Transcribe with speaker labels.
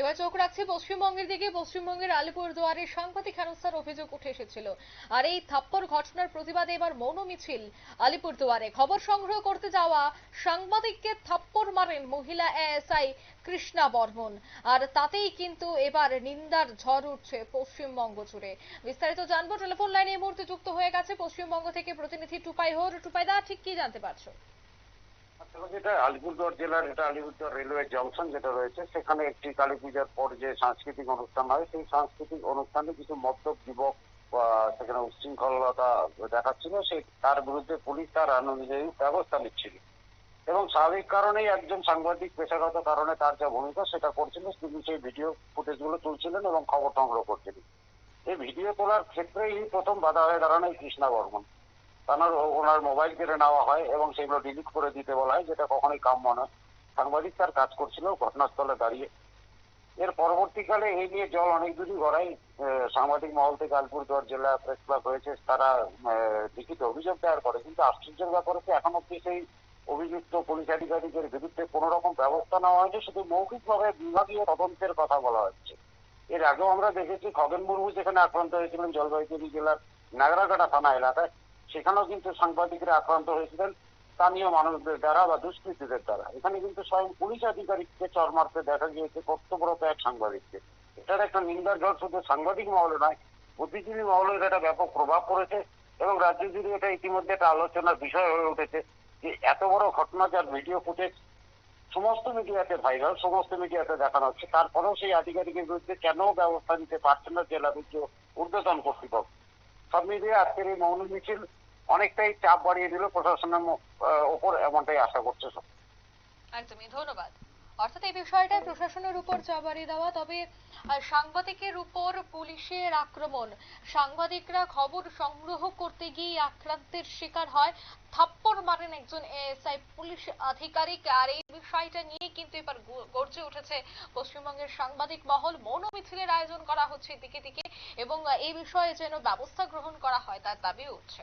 Speaker 1: এবার চোখ রাখছি পশ্চিমবঙ্গের দিকে। পশ্চিমবঙ্গের আলিপুরদুয়ারে সাংবাদিক হেনস্থার অভিযোগ উঠে এসেছিল। আর এই থাপ্পড় ঘটনার প্রতিবাদে এবার মৌন মিছিল আলিপুরদুয়ারে খবর সংগ্রহ করতে যাওয়া সাংবাদিককে থাপ্পড় মারেন মহিলা এএসআই কৃষ্ণা বর্মন। আর তাতেই কিন্তু এবার নিন্দার ঝড় উঠছে পশ্চিমবঙ্গ জুড়ে। বিস্তারিত জানব। টেলিফোন লাইনে এই মুহূর্তে যুক্ত হয়ে গেছে পশ্চিমবঙ্গ থেকে প্রতিনিধি টুপাই হোর। টুপাই টুপাইদা, ঠিক কি জানতে পারছ?
Speaker 2: যেটা আলিপুরদুয়ার জেলার এটা আলিপুরদুয়ার রেলওয়ে জংশন যেটা রয়েছে, সেখানে একটি কালী পূজার পর যে সাংস্কৃতিক অনুষ্ঠান হয়, সেই সাংস্কৃতিক অনুষ্ঠানে কিছু মদ্যপ যুবক সেখানে উচ্ছৃঙ্খলতা দেখাচ্ছিল, সেই, তার বিরুদ্ধে পুলিশ তার অনুযায়ী ব্যবস্থা নিচ্ছিল। এবং স্বাভাবিক কারণেই একজন সাংবাদিক পেশাগত কারণে তার যা ভূমিকা, সেটা করছিলেন, তিনি সেই ভিডিও ফুটেজগুলো তুলছিলেন এবং খবর সংগ্রহ করছিলেন। এই ভিডিও তোলার ক্ষেত্রেই প্রথম বাধা হয়ে দাঁড়ানো এই কৃষ্ণা বর্মন। তার ওনার মোবাইল কেড়ে নেওয়া হয় এবং সেগুলো ডিলিট করে দিতে বলা হয়, যেটা কখনোই কাম্য নয়। সাংবাদিক তার কাজ করছিল, ঘটনাস্থলে দাঁড়িয়ে। এর পরবর্তীকালে এই নিয়ে জল অনেক দূরই গড়াই সাংবাদিক মহল থেকে আলিপুরদুয়ার জেলা প্রেস ক্লাব হয়েছে, তারা লিখিত অভিযোগ দায়ের করে। কিন্তু আশ্চর্যের ব্যাপার হচ্ছে, এখন অব্দি সেই অভিযুক্ত পুলিশ আধিকারিকের বিরুদ্ধে কোনো রকম ব্যবস্থা নেওয়া হয়নি, শুধু মৌখিকভাবে বিভাগীয় তদন্তের কথা বলা হচ্ছে। এর আগেও আমরা দেখেছি, খগেন মুর্মু যেখানে আক্রান্ত হয়েছিলেন জলপাইগুড়ি জেলার নাগরাকাটা থানা এলাকায় সেখানেও কিন্তু সাংবাদিকরা আক্রান্ত হয়েছিলেন। স্থানীয় মানুষদের দ্বারা বা দুষ্কৃতীদের দ্বারা। এখানে কিন্তু স্বয়ং পুলিশ আধিকারিককে চর মারতে দেখা গিয়েছে, কর্তব্যরত এক সাংবাদিককে। এটার একটা নিন্দার ঝড় শুধু সাংবাদিক মহলে নয়, বুদ্ধিজীবী মহলের একটা ব্যাপক প্রভাব পড়েছে এবং রাজ্য জুড়ে এটা ইতিমধ্যে একটা আলোচনার বিষয় হয়ে উঠেছে যে এত বড় ঘটনা যার ভিডিও ফুটেজ সমস্ত মিডিয়াতে ভাইরাল সমস্ত মিডিয়াতে দেখানো হচ্ছে তারপরেও সেই আধিকারিকের বিরুদ্ধে কেন ব্যবস্থা নিতে পারছে না জেলা বিদ্যুৎ ঊর্ধ্বতন কর্তৃপক্ষ? সব মিলিয়ে আজকের এই মৌন মিছিল অনেকটাই চাপ বাড়িয়ে দিল প্রশাসনের ওপর, এমনটাই আশা করছে সব।
Speaker 1: একদমই, ধন্যবাদ। অর্থাৎ এই বিষয়টা প্রশাসনের উপর চাপ বাড়িয়ে দেওয়া, তবে সাংবাদিকের উপর পুলিশের আক্রমণ। সাংবাদিকরা খবর সংগ্রহ করতে গিয়ে আক্রান্তের শিকার হয়। থাপ্পড় মারেন একজন এএসআই পুলিশ আধিকারিক। আর এই বিষয়টা নিয়ে কিন্তু এবার গর্জে উঠেছে পশ্চিমবঙ্গের সাংবাদিক মহল। মৌন মিছিলের আয়োজন করা হচ্ছে দিকে দিকে এবং এই বিষয়ে যেন ব্যবস্থা গ্রহণ করা হয় তার দাবি উঠছে।